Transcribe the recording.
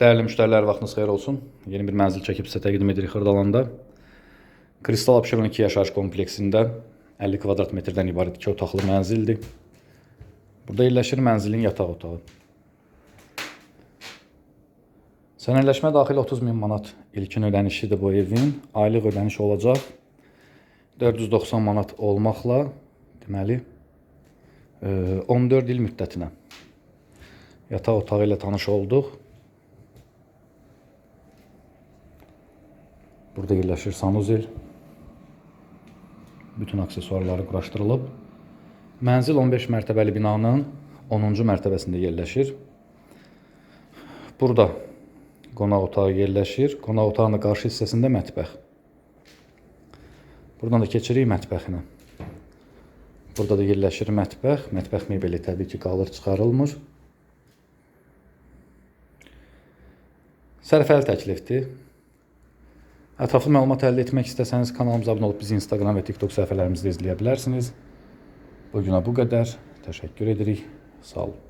Değerli müşteriler vaxtınız xeyir olsun. Yeni bir mənzil çəkib sizə təqdim edirik Xırdalanda. Kristal Abşeron 2 yaşayış kompleksində 50 kvadrat metrdən ibarət 2 otaqlı mənzildir. Burada yerləşir mənzilin yataq otağı. Sənədləşmə daxil 30 min manat ilkin ödənişidir bu evin. Aylıq ödəniş olacaq. 490 manat olmaqla deməli e, 14 il müddətinə yataq otağı ilə tanış olduq. Burada yerləşir sanuzel. Bütün aksesuarları quraşdırılıb. Mənzil 15 mərtəbəli binanın 10-cu mərtəbəsində yerləşir. Burada qonaq otağı yerləşir. Qonaq otağının qarşı hissəsində mətbəx. Buradan da keçirik mətbəxinə. Burada da yerləşir mətbəx. Mətbəx mebeli təbii ki, qalır çıxarılmır. Sərfəli təklifdir. Ətraflı məlumat əldə etmək istəsəniz kanalımıza abunə olub bizi Instagram və TikTok səhifələrimizdə izləyə bilərsiniz. Bu günə bu qədər. Təşəkkür edirik. Sağ olun.